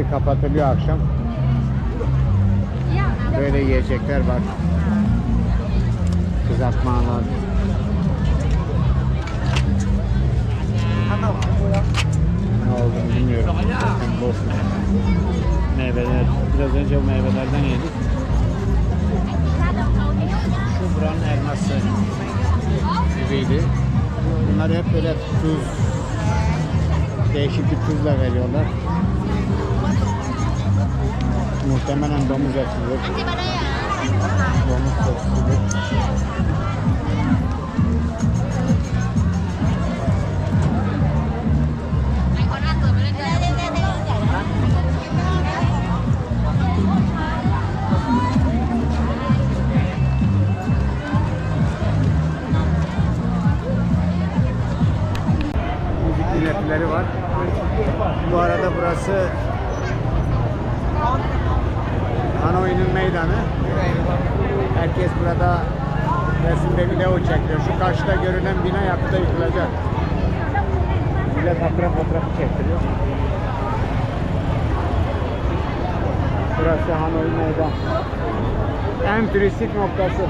hepsi kapatılıyor akşam. Böyle yiyecekler var. Kızartmalar. Ne olduğunu bilmiyorum. Bu meyveler. Biraz önce bu meyvelerden yedik. Şu buranın elması gibiydi. Bunlar hep böyle tuz, değişik bir tuzla veriyorlar. Muhtemelen domuz etidir. Domuz etidir. Meydanı. Herkes burada resimde video çekiyor. Şu karşıda görünen bina yakında yıkılacak. Millet hatıra fotoğrafı çektiriyor. Burası Hanoi meydan. En turistik noktası.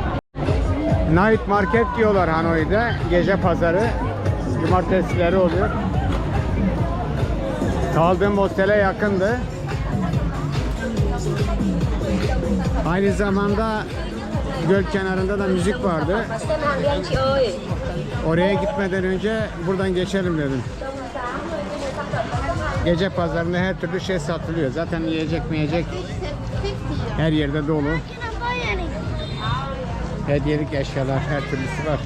Night market diyorlar Hanoi'de. Gece pazarı. Cumartesileri oluyor. Kaldığım hostele yakındı. Aynı zamanda göl kenarında da müzik vardı. Oraya gitmeden önce buradan geçelim dedim. Gece pazarında her türlü şey satılıyor. Zaten yiyecek miyecek her yerde dolu. Hediyelik eşyalar her türlüsü var.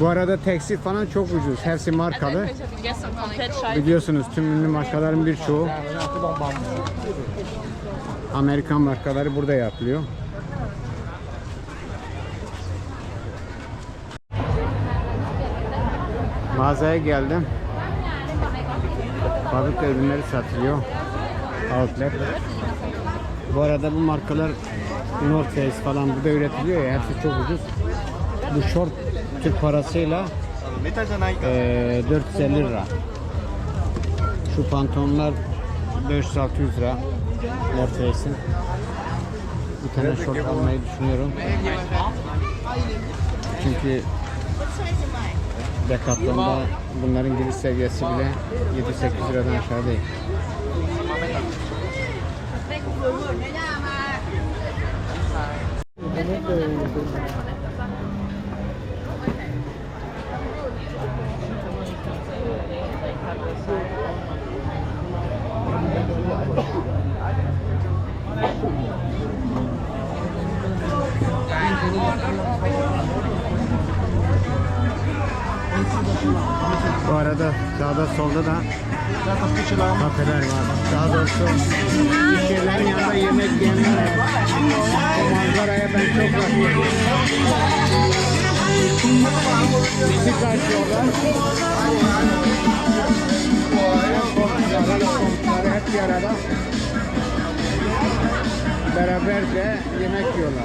Bu arada tekstil falan çok ucuz. Hepsi markalı. Biliyorsunuz tüm ünlü markaların birçoğu Amerikan markaları burada yapılıyor. Mağazaya geldim. Fabrika ürünleri satılıyor. Outlet. Bu arada bu markalar North Face falan burada üretiliyor ya hepsi çok ucuz. Bu short Türk parasıyla eee 450 lira. Şu pantolonlar 500-600 lira Face'in. Bir tane short almayı düşünüyorum. Çünkü Decathlon'da bunların giriş seviyesi bile 7-8 liradan aşağı değil. Bu arada sağda solda da kafeler var. Daha doğrusu iş yerlerin yanında yemek yiyenler var. Bu manzaraya ben çok rastladım. Bizi karşıyorlar. Komşular, komşular hep bir arada. Beraberce yemek yiyorlar.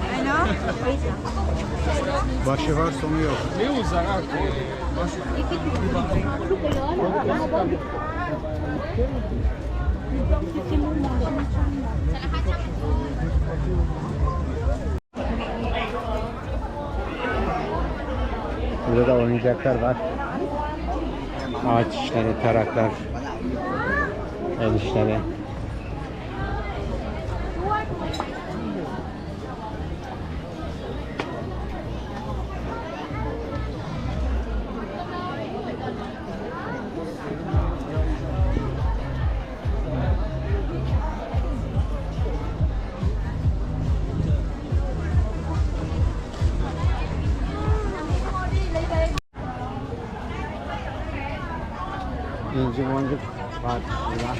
Başı var sonu yok. Burada da oyuncaklar var. Ağaç işleri, taraklar, el işleri. Burada.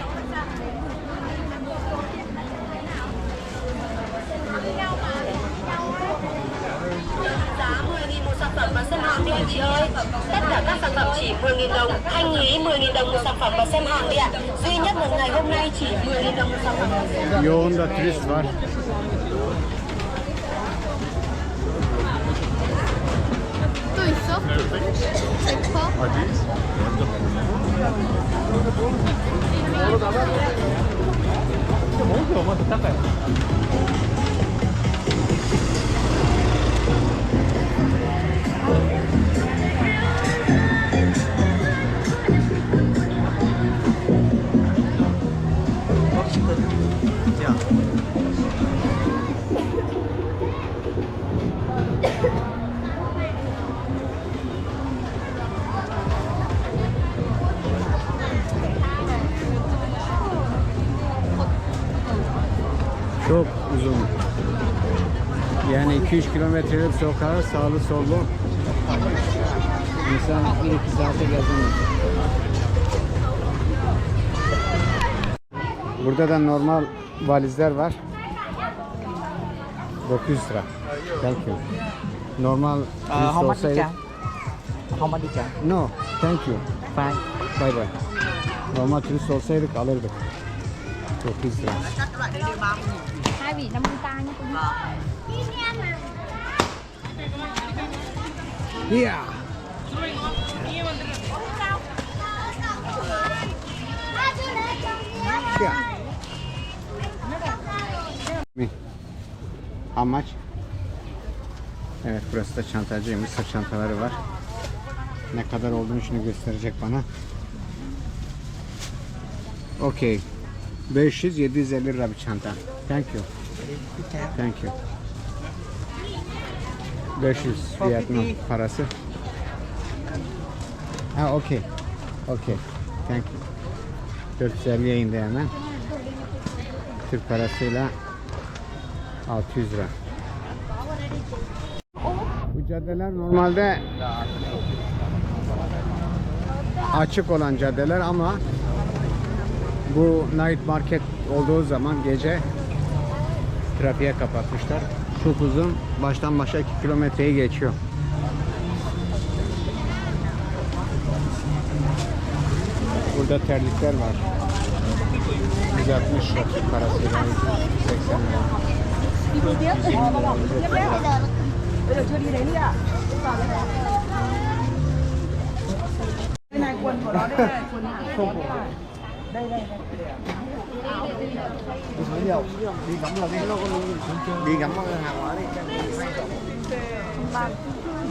Giá 10.000 một sản phẩm và xem hàng chị ơi Tất cả các sản phẩm chỉ 10.000 đồng Thanh lý 10.000 đồng một sản phẩm và xem hàng đi ạ Duy nhất một ngày hôm nay chỉ 10.000 đồng một sản phẩm Yoğun da turist var. 먹을 게 얼마나 닦아요? 2-3 kilometrelik sokağı sağlı sollu. İnsan 1-2 saate gezemez. Burada da normal valizler var. 900 lira. Thank you. Normal Uh, how much olsaydı- How much No, thank you. Five. Bay bay. Normal turist olsaydık alırdık. 900 lira. Hai vị 50 ta nha cô Yeah. Yeah. Much? Evet burası da çantacıymış. Sırt çantaları var. Ne kadar olduğunu şimdi gösterecek bana. Okey. 500-750 lira bir çanta. Thank you. Thank you. 500 Vietnam parası. Ha okey. Okey. Thank you. 450'ye indi hemen. Türk parasıyla 600 lira. Bu caddeler normalde açık olan caddeler ama bu night market olduğu zaman gece trafiğe kapatmışlar. Çok uzun. Baştan başa 2 kilometreyi geçiyor. Burada terlikler var. 160 lira Türk parasıyla 80 lira. Nó đây này, quần không của đây đây Bir ngắm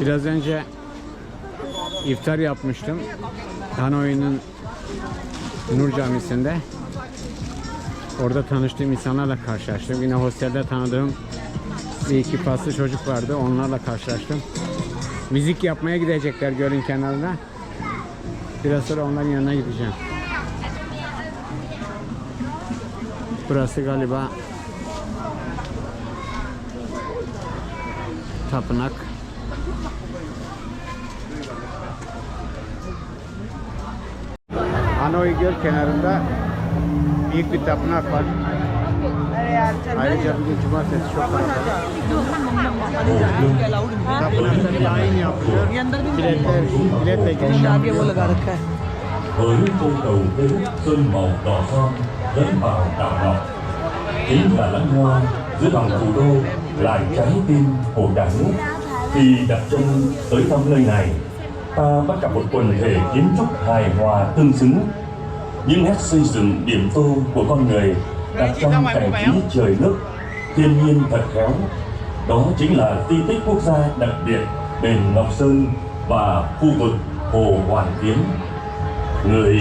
Biraz önce iftar yapmıştım. Hanoi'nin Nur Camisi'nde. Orada tanıştığım insanlarla karşılaştım. Yine hostelde tanıdığım bir iki paslı çocuk vardı. Onlarla karşılaştım. Müzik yapmaya gidecekler gölün kenarına. Biraz sonra onların yanına gideceğim. Burası galiba tapınak. Hanoi Göl kenarında büyük bir tapınak var. Ayrıca bugün cumartesi çok kalabalık. Tapınakta tayin yapılıyor. Biletler, biletle giriş yapılıyor. dẫn vào đảo lọc chính là lãng hoa giữa lòng thủ đô lại trái tim của cả nước. Khi đặt chân tới thăm nơi này, ta bắt gặp một quần thể kiến trúc hài hòa tương xứng. Những nét xây dựng điểm tô của con người đặt trong cảnh trí trời nước, thiên nhiên thật khéo. Đó chính là di tích quốc gia đặc biệt đền Ngọc Sơn và khu vực Hồ Hoàn Kiếm. Người